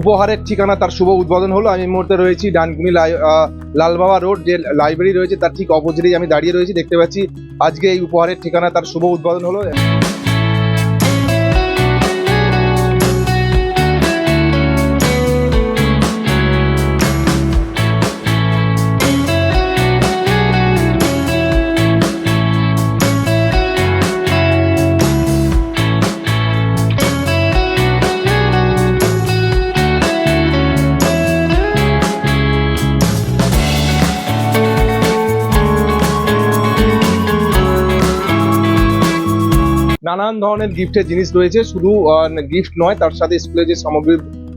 উপহারের ঠিকানা তার শুভ উদ্বোধন হলো। আমি মুহূর্তে রয়েছি ডানকুনি লালবাবা রোড, যে লাইব্রেরি রয়েছে তার ঠিক অপোজিটেই আমি দাঁড়িয়ে রয়েছি। দেখতে পাচ্ছি আজকে এই উপহারের ঠিকানা তার শুভ উদ্বোধন হলো। নানান ধরনের গিফটের জিনিস রয়েছে। শুধু গিফট নয়, তার সাথে স্কুলের যে সামগ্রী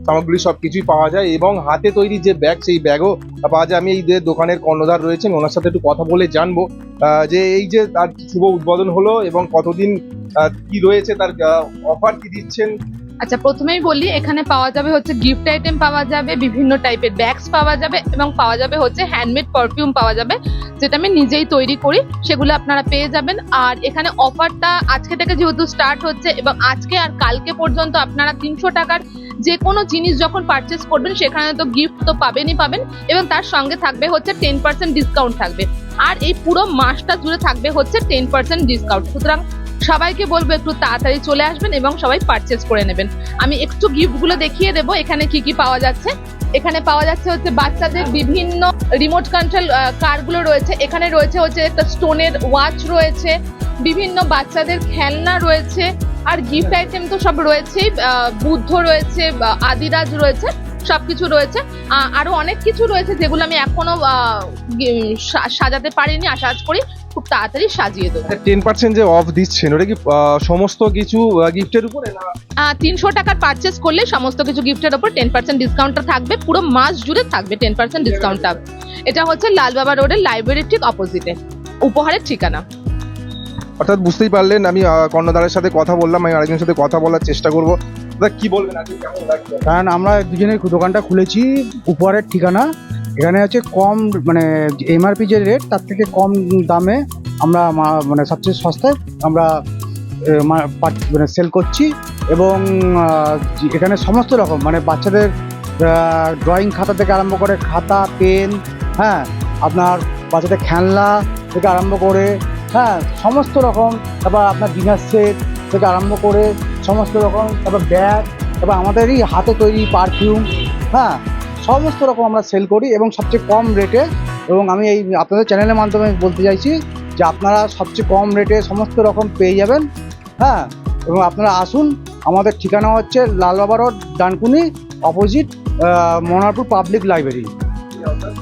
সামগ্রী সব কিছুই পাওয়া যায় এবং হাতে তৈরি যে ব্যাগ সেই ব্যাগও পাওয়া যায়। আমি এই যে দোকানের কর্ণধার রয়েছেন ওনার সাথে একটু কথা বলে জানব যে এই যে তার শুভ উদ্বোধন হলো এবং কতদিন কি রয়েছে, তার অফার কি দিচ্ছেন? আচ্ছা প্রথমেই বলি, এখানে পাওয়া যাবে হচ্ছে গিফট আইটেম পাওয়া যাবে বিভিন্ন টাইপের ব্যাগস পাওয়া যাবে এবং পাওয়া যাবে হচ্ছে হ্যান্ডমেড পারফিউম পাওয়া যাবে, যেটা আমি নিজেই তৈরি করি, সেগুলো আপনারা পেয়ে যাবেন। আর এখানে অফারটা আজকে থেকে যেহেতু স্টার্ট হচ্ছে এবং আজকে আর কালকে পর্যন্ত আপনারা তিনশো টাকার যে কোনো জিনিস যখন পারচেস করবেন, সেখানে তো গিফট তো পাবেনই পাবেন এবং তার সঙ্গে থাকবে হচ্ছে টেন পার্সেন্ট ডিসকাউন্ট থাকবে। আর এই পুরো মাসটা জুড়ে থাকবে হচ্ছে টেন পার্সেন্ট ডিসকাউন্ট সুতরাং সবাইকে বলব একটু তাড়াতাড়ি চলে আসবেন এবং সবাই পারচেস করে নেবেন। আমি একটু গিফটগুলো দেখিয়ে দেবো, এখানে কি কি পাওয়া যাচ্ছে। এখানে পাওয়া যাচ্ছে হচ্ছে বাচ্চাদের বিভিন্ন রিমোট কন্ট্রোল কারগুলো রয়েছে। এখানে রয়েছে হচ্ছে একটা স্টোনের ওয়াচ রয়েছে, বিভিন্ন বাচ্চাদের খেলনা রয়েছে, আর গিফট আইটেম তো সব রয়েছেই বুদ্ধ রয়েছে আদিরাজ রয়েছে, সবকিছু রয়েছে। আরও অনেক কিছু রয়েছে যেগুলো আমি এখনও সাজাতে পারিনি, আশা করি। খুব তাড়াতাড়ি সাজিয়ে দেবো। টেন পার্সেন্ট যে অফ দিচ্ছেন ওটা কি সমস্ত কিছু গিফটের উপরে না? তিনশো টাকার পারচেস করলে সমস্ত কিছু গিফটের উপর টেন পার্সেন্ট ডিসকাউন্টটা থাকবে পুরো মাস জুড়ে থাকবে টেন পার্সেন্ট ডিসকাউন্টটা এটা হচ্ছে লালবাবা রোডের লাইব্রেরির ঠিক অপোজিটে উপহারের ঠিকানা। অর্থাৎ বুঝতেই পারলেন আমি কর্ণধারের সাথে কথা বললাম আমি আরেকজনের সাথে কথা বলার চেষ্টা করব। কি বলবেন কারণ আমরা দুজনে দোকানটা খুলেছি উপহারের ঠিকানা। এখানে হচ্ছে কম মানে এমআরপি যে রেট তার থেকে কম দামে আমরা মানে সবচেয়ে সস্তায় আমরা মানে সেল করছি এবং এখানে সমস্ত রকম মানে বাচ্চাদের ড্রয়িং খাতা থেকে আরম্ভ করে খাতা পেন হ্যাঁ আপনার বাচ্চাদের খেলনা থেকে আরম্ভ করে হ্যাঁ সমস্ত রকম, তারপর আপনার ডিনার সেট থেকে আরম্ভ করে সমস্ত রকম, তারপর ব্যাগ তারপর আমাদেরই হাতে তৈরি পারফিউম হ্যাঁ সমস্ত রকম আমরা সেল করি এবং সবচেয়ে কম রেটে এবং আমি এই আপনাদের চ্যানেলের মাধ্যমে বলতে চাইছি যে আপনারা সবচেয়ে কম রেটে সমস্ত রকম পেয়ে যাবেন হ্যাঁ? এবং আপনারা আসুন, আমাদের ঠিকানা হচ্ছে Lalbaba road, Dankuni opposite Manarpur public library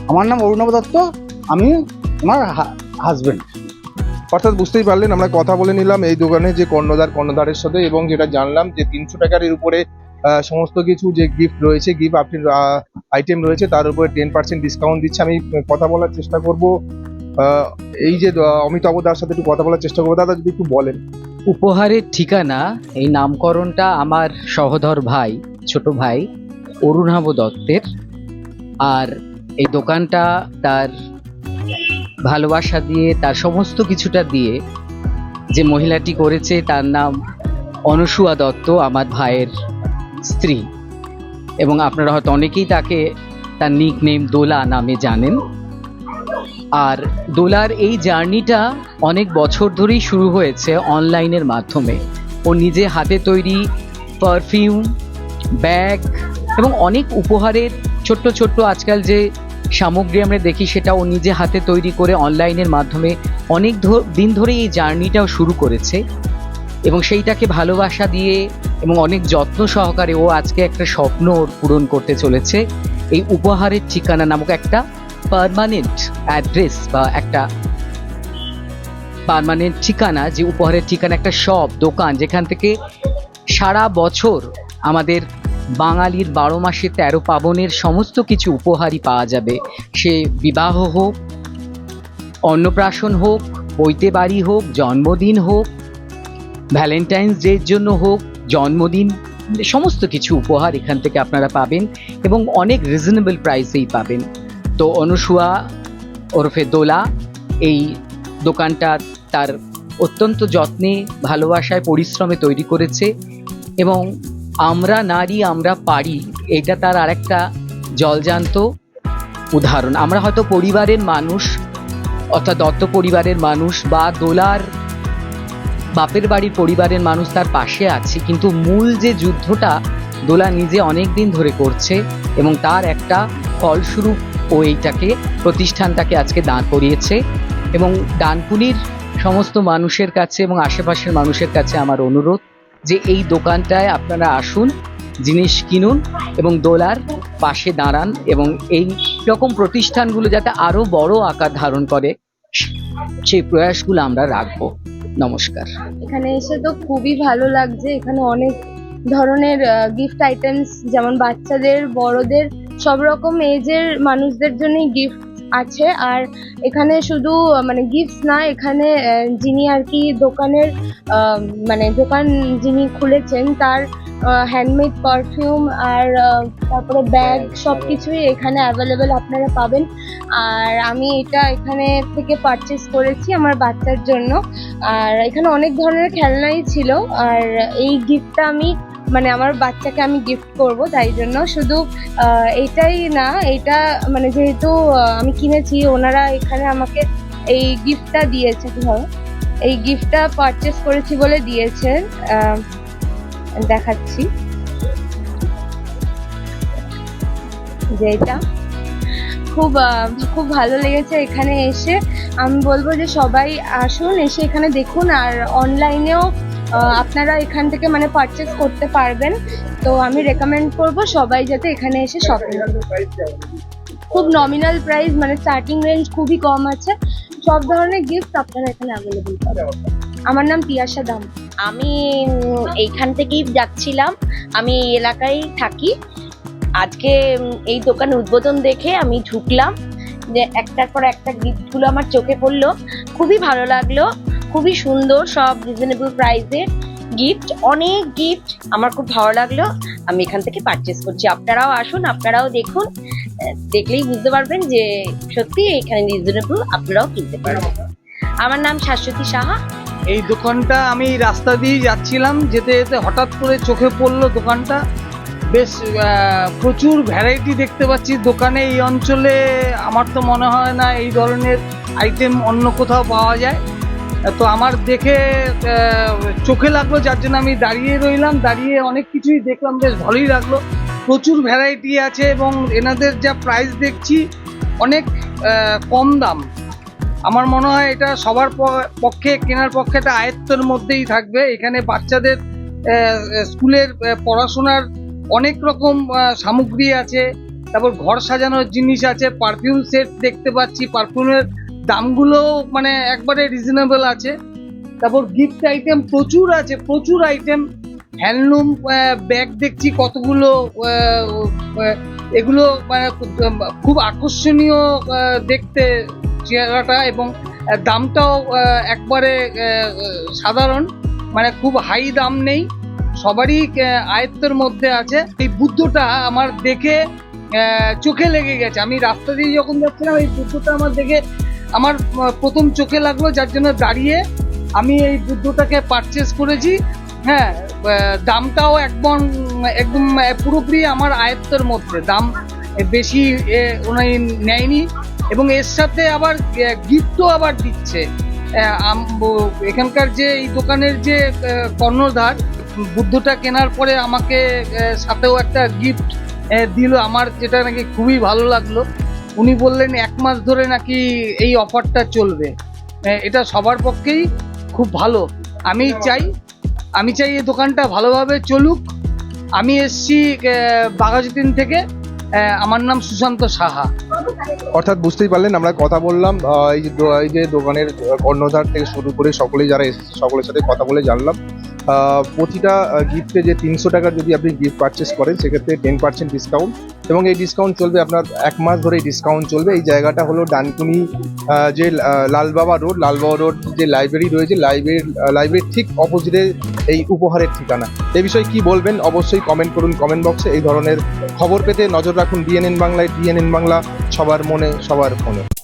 আমার নাম অরুণব দত্ত, আমি আমার হাজবেন্ড অর্থাৎ বুঝতেই পারলেন, আমরা কথা বলে নিলাম এই দোকানে যে কর্ণধার কর্ণধারের সাথে এবং যেটা জানলাম যে তিনশো টাকার উপরে সমস্ত কিছু যে গিফট রয়েছে গিফট আপনি আইটেম রয়েছে, তার উপরে টেন পার্সেন্ট ডিসকাউন্ট দিচ্ছে। আমি কথা বলার চেষ্টা করব। এই যে অমিতাভ দার সাথে একটু কথা বলার চেষ্টা করব। দাদা, যদি একটু বলেন। উপহারের ঠিকানা, এই নামকরণটা আমার সহধর ভাই, ছোট ভাই, অরুণাভ দত্তের। আর এই দোকানটা তার ভালোবাসা দিয়ে, তার সমস্ত কিছুটা দিয়ে যে মহিলাটি করেছে, তার নাম অনুসুয়া দত্ত, আমার ভাইয়ের স্ত্রী। এবং আপনারা হয়তো অনেকেই তাকে তার নিক নেম দোলা নামে জানেন। আর দোলার এই জার্নিটা অনেক বছর ধরেই শুরু হয়েছে অনলাইনের মাধ্যমে। ও নিজে হাতে তৈরি পারফিউম ব্যাগ এবং অনেক উপহারের ছোট্ট ছোট্ট আজকাল যে সামগ্রী আমরা দেখি সেটা ও নিজে হাতে তৈরি করে অনলাইনের মাধ্যমে অনেক দিন ধরে এই জার্নিটাও শুরু করেছে। এবং সেইটাকে ভালোবাসা দিয়ে এবং অনেক যত্ন সহকারে ও আজকে একটা স্বপ্ন ওর পূরণ করতে চলেছে। এই উপহারের ঠিকানা নামক একটা পারমানেন্ট অ্যাড্রেস বা একটা পারমানেন্ট ঠিকানা, যে উপহারের ঠিকানা একটা শপ দোকান, যেখান থেকে সারা বছর আমাদের বাঙালির বারো মাসে তেরো পাবনের সমস্ত কিছু উপহারই পাওয়া যাবে। সে বিবাহ হোক, অন্নপ্রাশন হোক, বইতে বাড়ি হোক, জন্মদিন হোক ভ্যালেন্টাইন্স ডের জন্য হোক, জন্মদিন সমস্ত কিছু উপহার এখান থেকে আপনারা পাবেন এবং অনেক রিজনেবল প্রাইসেই পাবেন। তো অনুসুয়া ওরফে দোলা, এই দোকানটা তার অত্যন্ত যত্নে, ভালোবাসায়, পরিশ্রমে তৈরি করেছে এবং আমরা নারী, আমরা পারি, এটা তার আরেকটা জলজান্ত উদাহরণ। আমরা হয়তো পরিবারের মানুষ, অর্থাৎ দত্ত পরিবারের মানুষ বা দোলার বাপের বাড়ির পরিবারের মানুষ তার পাশে আছে, কিন্তু মূল যে যুদ্ধটা দোলা নিজে অনেক দিন ধরে করছে এবং তার একটা ফলস্বরূপ ও এইটাকে প্রতিষ্ঠানটাকে আজকে দাঁড় করিয়েছে এবং ডানকুনির সমস্ত মানুষের কাছে এবং আশেপাশের মানুষের কাছে আমার অনুরোধ যে এই দোকানটায় আপনারা আসুন, জিনিস কিনুন এবং দোলার পাশে দাঁড়ান এবং এই রকম প্রতিষ্ঠানগুলো যাতে আরও বড় আকার ধারণ করে সেই প্রয়াসগুলো আমরা রাখব। নমস্কার। এখানে এসে তো খুবই ভালো লাগছে। এখানে অনেক ধরনের গিফট আইটেমস যেমন বাচ্চাদের, বড়দের, সব রকম এজের মানুষদের জন্যই গিফট আছে। আর এখানে শুধু মানে গিফট না, এখানে যিনি আর কি দোকানের মানে দোকান যিনি খুলেছেন, তার হ্যান্ডমেড পারফিউম আর তারপরে ব্যাগ সব কিছুই এখানে অ্যাভেলেবেল আপনারা পাবেন। আর আমি এটা এখানে থেকে পারচেস করেছি আমার বাচ্চার জন্য। আর এখানে অনেক ধরনের খেলনাই ছিল। আর এই গিফটটা আমি মানে আমার বাচ্চাকে আমি গিফট করব, তাই জন্য শুধু এটাই না, এটা মানে যেহেতু আমি কিনেছি, ওনারা এখানে আমাকে এই গিফটটা দিয়েছে কীভাবে এই গিফটটা পারচেস করেছি বলে দিয়েছেন দেখাচ্ছি। যে এটা খুব খুব ভালো লেগেছে এখানে এসে। আমি বলব যে সবাই আসুন, এসে এখানে দেখুন আর অনলাইনেও আপনারা এখান থেকে মানে পারচেস করতে পারবেন। তো আমি রেকমেন্ড করব সবাই যাতে এখানে এসে শপিং খুব নমিনাল প্রাইস মানে স্টার্টিং রেঞ্জ খুবই কম আছে। সব ধরনের গিফট আপনারা এখানে অ্যাভেলেবল পাবেন। আমার নাম তিয়াশা দাম। আমি এইখান থেকেই যাচ্ছিলাম। আমি এই এলাকায় থাকি। আজকে এই দোকান উদ্বোধন দেখে আমি ঢুকলাম। যে একটার পর একটা গিফটগুলো আমার চোখে পড়ল। খুবই ভালো লাগল। খুবই সুন্দর সব রিজনেবল প্রাইসে গিফট। অনেক গিফট আমার খুব ভালো লাগল। আমি এখান থেকে পারচেস করছি। আপনারাও আসুন, আপনারাও দেখুন। দেখলেই বুঝতে পারবেন যে সত্যি এখানে রিজনেবল আপনারাও কিনতে পারবেন। আমার নাম শাশ্বতী সাহা। এই দোকানটা আমি রাস্তা দিয়ে যাচ্ছিলাম, যেতে যেতে হঠাৎ করে চোখে পড়ল দোকানটা। বেশ প্রচুর ভ্যারাইটি দেখতে পাচ্ছি দোকানে। এই অঞ্চলে আমার তো মনে হয় না এই ধরনের আইটেম অন্য কোথাও পাওয়া যায়। তো আমার দেখে চোখে লাগল, যার জন্য আমি দাঁড়িয়ে রইলাম। দাঁড়িয়ে অনেক কিছুই দেখলাম, বেশ ভালোই লাগল। প্রচুর ভ্যারাইটি আছে এবং এনাদের যা প্রাইস দেখছি, অনেক কম দাম। আমার মনে হয় এটা সবার পক্ষে, কেনার পক্ষে একটা আয়ত্তের মধ্যেই থাকবে। এখানে বাচ্চাদের স্কুলের পড়াশোনার অনেক রকম সামগ্রী আছে। তারপর ঘর সাজানোর জিনিস আছে পারফিউম সেট দেখতে পাচ্ছি। পারফিউমের দামগুলো মানে একবারে রিজনেবল আছে। তারপর গিফট আইটেম প্রচুর আছে, প্রচুর আইটেম হ্যান্ডলুম ব্যাগ দেখছি কতগুলো এগুলো মানে খুব আকর্ষণীয় দেখতে। চেহারাটা এবং দামটাও একবারে সাধারণ মানে খুব হাই দাম নেই। সবারই আয়ত্তের মধ্যে আছে। এই বুদ্ধটা আমার দেখে চোখে লেগে গেছে। আমি রাস্তা দিয়ে যখন যাচ্ছিলাম, এই বুদ্ধটা আমার দেখে, আমার প্রথম চোখে লাগল, যার জন্য দাঁড়িয়ে আমি এই বুদ্ধটাকে পারচেস করেছি। হ্যাঁ দামটাও একদম একদম পুরোপুরি আমার আয়ত্তের মধ্যে। দাম বেশি উনি নেয়নি। এবং এর সাথে আবার গিফটও আবার দিচ্ছে। এখানকার যে এই দোকানের যে কর্ণধার, বুদ্ধটা কেনার পরে আমাকে সাথেও একটা গিফট দিল। আমার যেটা নাকি খুবই ভালো লাগল। উনি বললেন, এক মাস ধরে নাকি এই অফারটা চলবে। এটা সবার পক্ষেই খুব ভালো। আমি চাই আমি চাই এই দোকানটা ভালোভাবে চলুক। আমি এসছি বাঘাযতীন থেকে। আমার নাম সুশান্ত সাহা। অর্থাৎ বুঝতেই পারলেন, আমরা কথা বললাম এই যে দোকানের কর্ণধার থেকে শুরু করে সকলেই যারা এসেছে, সকলের সাথে কথা বলে জানলাম। প্রতিটা গিফটে যে তিনশো টাকার যদি আপনি গিফট পারচেস করেন, সেক্ষেত্রে টেন পার্সেন্ট ডিসকাউন্ট এবং এই ডিসকাউন্ট চলবে আপনার এক মাস ধরে ডিসকাউন্ট চলবে। এই জায়গাটা হলো ডানকুনি যে লালবাবা রোড। লালবাবা রোড যে লাইব্রেরি রয়েছে লাইব্রেরি লাইব্রেরির ঠিক অপোজিটে এই উপহারের ঠিকানা। এ বিষয়ে কি বলবেন? অবশ্যই কমেন্ট করুন কমেন্ট বক্সে এই ধরনের খবর পেতে নজর রাখুন ডিএনএন বাংলায় ডিএনএন বাংলা, সবার মনে, সবার ফোনে।